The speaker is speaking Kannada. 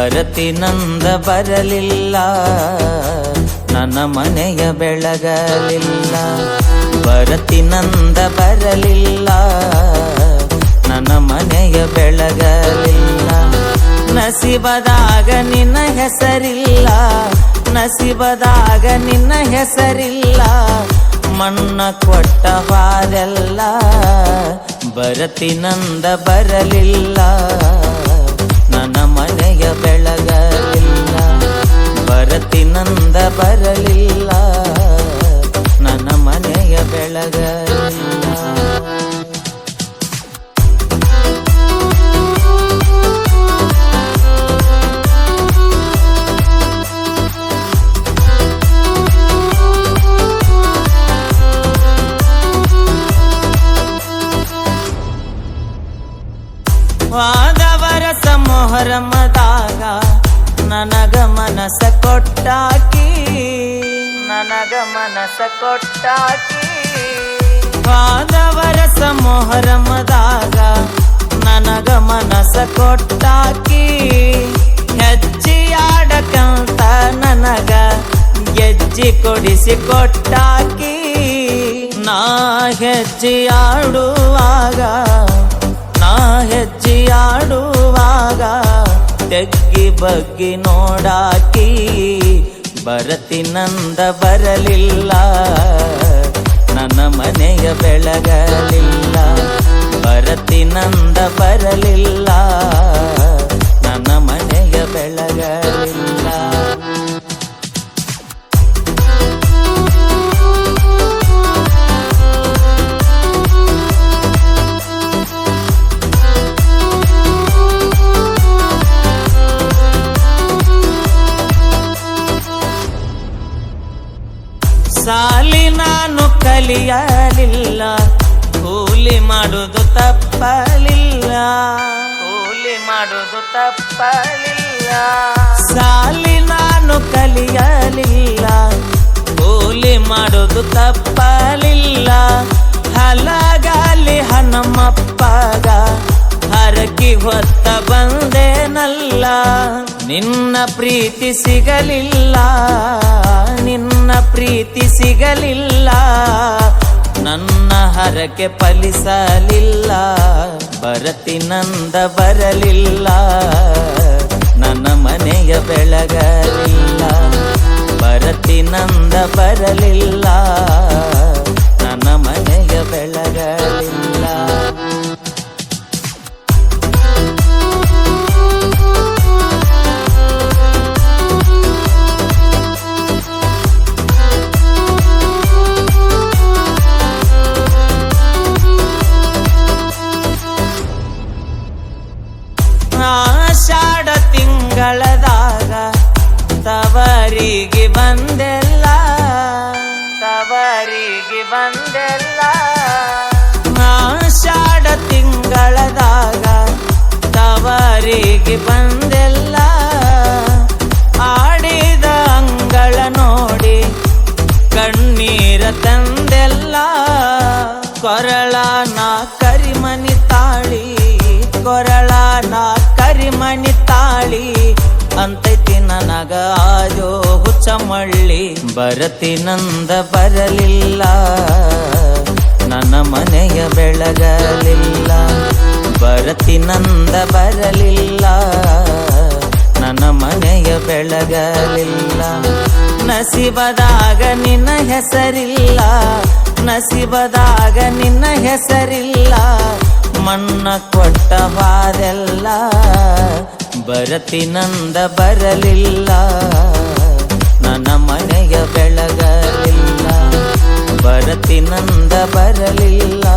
ಬರತಿನಂದ ಬರಲಿಲ್ಲ, ನನ್ನ ಮನೆಯ ಬೆಳಗಲಿಲ್ಲ. ಬರತಿನಂದ ಬರಲಿಲ್ಲ, ನನ್ನ ಮನೆಯ ಬೆಳಗಲಿಲ್ಲ. ನಸಿಬದಾಗ ನಿನ್ನ ಹೆಸರಿಲ್ಲ, ನಸಿಬದಾಗ ನಿನ್ನ ಹೆಸರಿಲ್ಲ. ಮಣ್ಣ ಕೊಟ್ಟ ಹಾರೆಲ್ಲ ಬರತಿನಂದ ಬರಲಿಲ್ಲ. ವಾದವರ ಸಮೋಹರಮದಾಗ ನನಗ ಮನಸ ಕೊಟ್ಟಾಕಿ, ನನಗ ಮನಸ ಕೊಟ್ಟಾಕಿ. ಪಾದವರ ಸಮೋಹರ ಮದಾಗ ನನಗ ಮನಸ ಕೊಟ್ಟಾಕಿ ಹೆಜ್ಜೆಯಾಡಕಂತ ನನಗ ಗೆಜ್ಜಿ ಕೊಡಿಸಿ ಕೊಟ್ಟಾಕಿ. ನಾ ಹೆಜ್ಜೆಯಾಡುವಾಗ ನಾ ತೆಗ್ಗಿ ಬಗ್ಗಿ ನೋಡಾಕಿ ಬರತಿನಂದ ಬರಲಿಲ್ಲ. ನನ್ನ ಮನೆಯ ಬೆಳಗಲಿಲ್ಲ. ಬರತಿನಂದ ಬರಲಿಲ್ಲ. ಸಾಲಿ ನಾನು ಕಲಿಯಲಿಲ್ಲ ಕೂಲಿ ಮಾಡುದು ತಪ್ಪಲಿಲ್ಲ. ಕೂಲಿ ಮಾಡುದು ತಪ್ಪಲಿಲ್ಲ. ಸಾಲಿ ನಾನು ಕಲಿಯಲಿಲ್ಲ ಕೂಲಿ ಮಾಡುದು ತಪ್ಪಲಿಲ್ಲ. ಹಲಗಾಲಿ ಹನುಮಪ್ಪಗ ಹರಕಿ ಹೊತ್ತ ಬಂದೇನಲ್ಲ ನಿನ್ನ ಪ್ರೀತಿ ಸಿಗಲಿಲ್ಲ. ಪ್ರೀತಿ ಸಿಗಲಿಲ್ಲ. ನನ್ನ ಹರಕೆ ಫಲಿಸಲಿಲ್ಲ. ಬರತಿನಂದ ಬರಲಿಲ್ಲ. ಆಷಾಢ ತಿಂಗಳದಾಗ ತವರಿಗೆ ಬಂದೆಲ್ಲ ತವರಿಗೆ ಬಂದೆಲ್ಲ. ಆಷಾಢ ತಿಂಗಳದಾಗ ತವರಿಗೆ ಬಂದೆಲ್ಲ ನನಗ ಆಯೋ ಹುಚ್ಚಮಳ್ಳಿ ಬರತಿನಂದ ಬರಲಿಲ್ಲ. ನನ್ನ ಮನೆಯ ಬೆಳಗಲಿಲ್ಲ. ಬರತಿನಂದ ಬರಲಿಲ್ಲ. ನನ್ನ ಮನೆಯ ಬೆಳಗಲಿಲ್ಲ. ನಸಿಬದಾಗ ನಿನ್ನ ಹೆಸರಿಲ್ಲ. ನಸಿಬದಾಗ ನಿನ್ನ ಹೆಸರಿಲ್ಲ. ಮಣ್ಣ ಕೊಟ್ಟ ಬಾರೆಲ್ಲ ಬರತಿನಂದ ಬರಲಿಲ್ಲ. ನನ್ನ ಮನೆಯ ಬೆಳಗಲಿಲ್ಲ. ಬರತಿನಂದ ಬರಲಿಲ್ಲ.